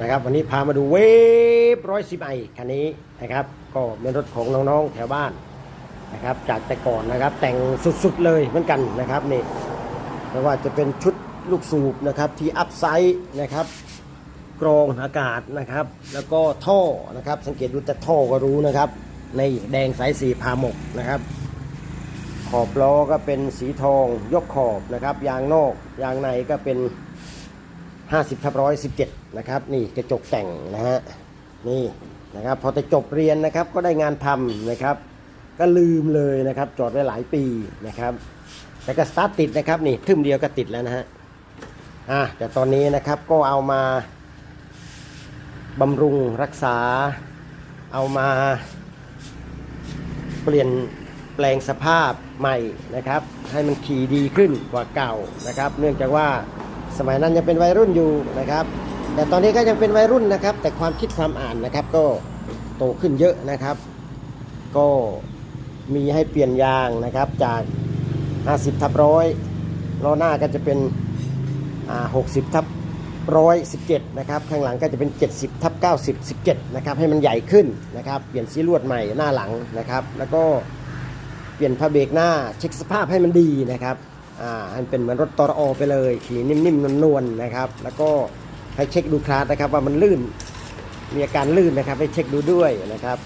นะครับ วันนี้พามาดูเวฟร้อยสิบไอคันนี้นะครับ ก็เป็นรถของน้องๆแถวบ้านนะครับ จากแต่ก่อนนะครับ แต่งสุดๆเลยเหมือนกันนะครับนี่ไม่ว่าจะเป็นชุดลูกสูบนะครับที่อัพไซด์นะครับกรองอากาศนะครับ แล้วก็ท่อนะครับ สังเกตดูแต่ท่อก็รู้นะครับ ในแดงสายสีพาหมกนะครับ ขอบล้อก็เป็นสีทองยกขอบนะครับ ยางนอกยางในก็เป็น 50ทับร้อยสิบเจ็ดนะครับนี่กระจกแต่งนะฮะนี่นะครับพอจะจบเรียนนะครับก็ได้งานทำนะครับ ก็ลืมเลยนะครับจอดไว้หลายปีนะครับแต่ก็สตาร์ทติดนะครับนี่ทึมเดียวก็ติดแล้วนะฮะอะแต่ตอนนี้นะครับก็เอามาบำรุงรักษา เอามาเปลี่ยนแปลงสภาพใหม่นะครับ ให้มันขี่ดีขึ้นกว่าเก่านะครับ เนื่องจากว่า สมัยนั้นยังเป็นวัยรุ่นอยู่นะครับ แต่ตอนนี้ก็ยังเป็นวัยรุ่นนะครับ แต่ความคิดความอ่านนะครับก็โตขึ้นเยอะนะครับ ก็มีให้เปลี่ยนยางนะครับจาก 50ทับร้อยล้อหน้าก็จะเป็น60ทับร้อยสิบเจ็ดนะครับข้างหลังก็จะเป็น 70ทับ90 17นะครับให้มันใหญ่ขึ้นนะครับ เปลี่ยนสีลวดใหม่หน้าหลังนะครับ แล้วก็เปลี่ยนผ้าเบรกหน้าเช็คสภาพให้มันดีนะครับ อ่ามันเป็นเหมือนรถตอรอไปเลย ขี่นิ่มๆนวลๆนะครับ แล้วก็ให้เช็คดูคลาสนะครับว่ามันลื่น มีอาการลื่นนะครับ ให้เช็คดูด้วยนะครับ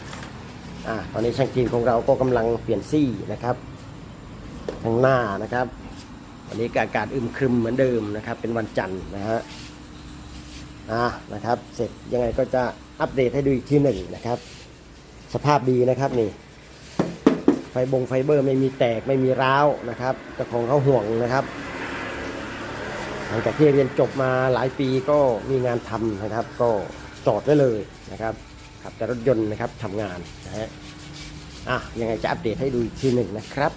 อ่าตอนนี้ช่างจีนของเราก็กำลังเปลี่ยนซี่นะครับข้างหน้านะครับวันนี้อากาศอึมครึมเหมือนเดิมนะครับ เป็นวันจันทร์นะฮะอ่านะครับ เสร็จยังไงก็จะอัปเดตให้ดูอีกทีหนึ่งนะครับ สภาพดีนะครับนี่ ไฟบงไฟเบอร์ไม่มีแตกไม่มีร้าวนะครับเจ้าของเขาห่วงนะครับ หลังจากที่เรียนจบมาหลายปีก็มีงานทำนะครับ ก็จอดได้เลยนะครับขับแต่รถยนต์นะครับทำงานนะฮะอะยังไงจะอัปเดตให้ดูอีกทีหนึ่งนะครับ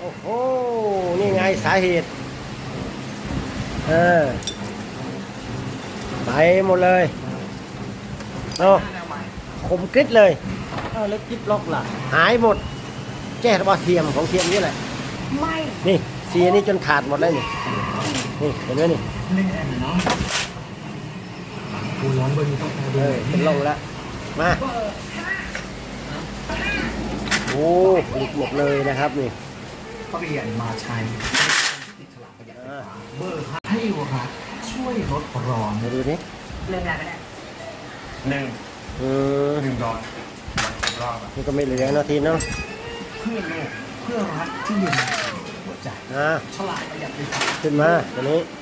โอ้โห นี่ไง สาเหตุ เออ ไปหมดเลยเนาะคมกริดเลย เออแล้วกิ๊บล็อกล่ะ หายหมดแจ้ว่าเทียมของเทียมนี่แหละไม่ นี่เสียนี่จนขาดหมดเลยนี่ นี่เห็นไหมนี่เล่นแอนเนาะกูร้อนเบอร์นี้ต้องแอร์เอด้วอยเป็นลงแล้ว มา โอ้หลุดหมดเลยนะครับนี่ เปลี่ยนมาใช้ติดฉลากประหยัดไฟฟ้าเบอร์ห้าให้รัฐช่วยลดร้อนมาดูนี่เริ่มแล้วก็ได้หนึ่งอืมหนึ่งดอลวันครบรอบอะนี่ก็ไม่เหลือเนาะทีเนาะเพื่อโลกเพื่อรัฐที่ยืนหัวใจอ่าฉลากประหยัดไฟฟ้าขึ้นมาตัวนี้เ